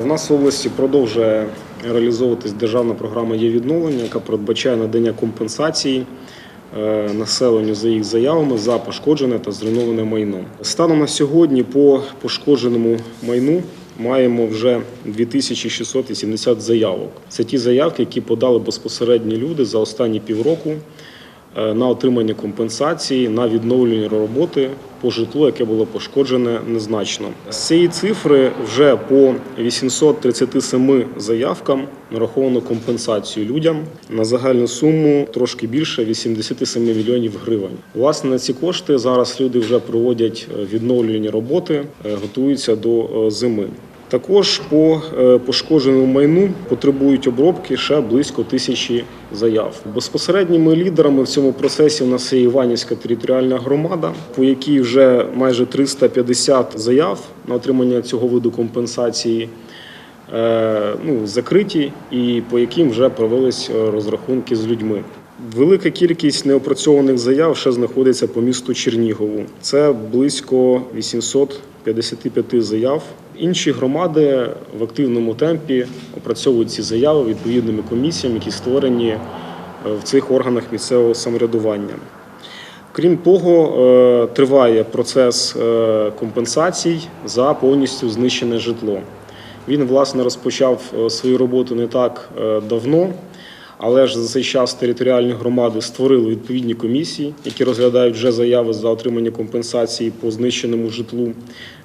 У нас в області продовжує реалізовуватись державна програма є відновлення, яка передбачає надання компенсації е, населенню за їх заявами за пошкоджене та зруйноване майно. Станом на сьогодні по пошкодженому майну маємо вже 2680 заявок. Це ті заявки, які подали безпосередні люди за останні півроку на отримання компенсації на відновлення роботи по житлу, яке було пошкоджене незначно. З цієї цифри вже по 837 заявкам нараховано компенсацію людям на загальну суму трошки більше 87 мільйонів гривень. Власне на ці кошти зараз люди вже проводять е, відновлювані роботи, е, готуються до е, зими. Також по е, пошкодженому майну потребують обробки ще близько тисячі заяв. Безпосередніми лідерами в цьому процесі у нас є Іванівська територіальна громада, по якій вже майже 350 заяв на отримання цього виду компенсації е, ну, закриті, і по яким вже провелись е, розрахунки з людьми. Велика кількість неопрацьованих заяв ще знаходиться по місту Чернігову. Це близько 855 заяв. Інші громади в активному темпі опрацьовують ці заяви відповідними комісіями, які створені е, в цих органах місцевого самоврядування. Крім того, е, триває процес е, компенсацій за повністю знищене житло. Він, власне, розпочав свою роботу не так давно, але ж за цей час територіальні громади створили відповідні комісії, які розглядають вже заяви за отримання компенсації по знищеному житлу.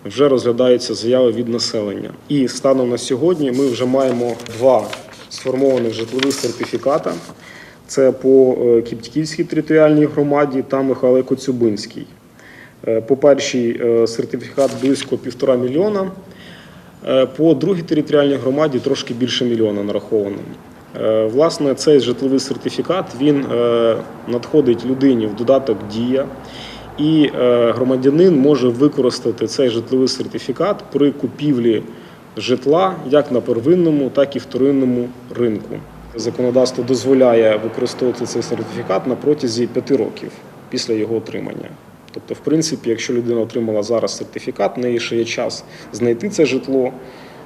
Вже розглядаються заяви від населення. І станом на сьогодні ми вже маємо два сформованих житлових сертифіката. Це по е, територіальній громаді та Михайло Коцюбинській. Е, По першій е, сертифікат близько півтора мільйона. По другій територіальній громаді трошки більше мільйона нараховано. Е, Власне, цей житловий сертифікат він е, надходить людині в додаток Дія, і е, громадянин може використати цей житловий сертифікат при купівлі житла як на первинному, так і вторинному ринку. Законодавство дозволяє використовувати цей сертифікат на протязі п'яти років після його отримання. Тобто, в принципі, якщо людина отримала зараз сертифікат, в неї ще є час знайти це житло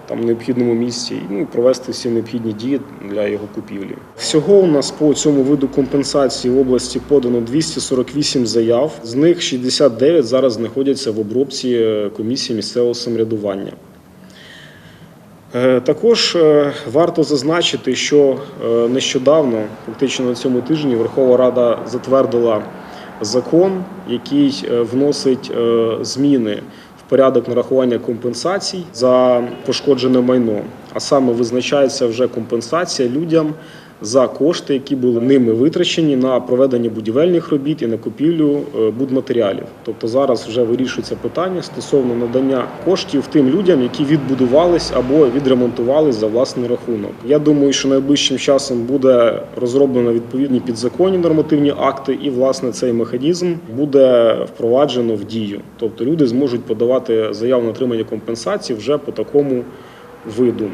там необхідному місці ну, і провести всі необхідні дії для його купівлі. Всього у нас по цьому виду компенсації в області подано 248 заяв. З них 69 зараз знаходяться в обробці е, комісії місцевого самоврядування. Е, Також е, варто зазначити, що нещодавно, фактично на цьому тижні, Верховна Рада затвердила закон, який вносить зміни порядок нарахування компенсацій за пошкоджене майно. А саме визначається вже компенсація людям за кошти, які були ними витрачені на проведення будівельних робіт і на купівлю е, будматеріалів. Тобто зараз вже вирішується питання стосовно надання коштів тим людям, які відбудувались або відремонтувались за власний рахунок. Я думаю, що найближчим часом буде розроблено відповідні підзаконні нормативні акти, і власне цей механізм буде впроваджено в дію. Тобто люди зможуть подавати заяву на отримання компенсації вже по такому виду.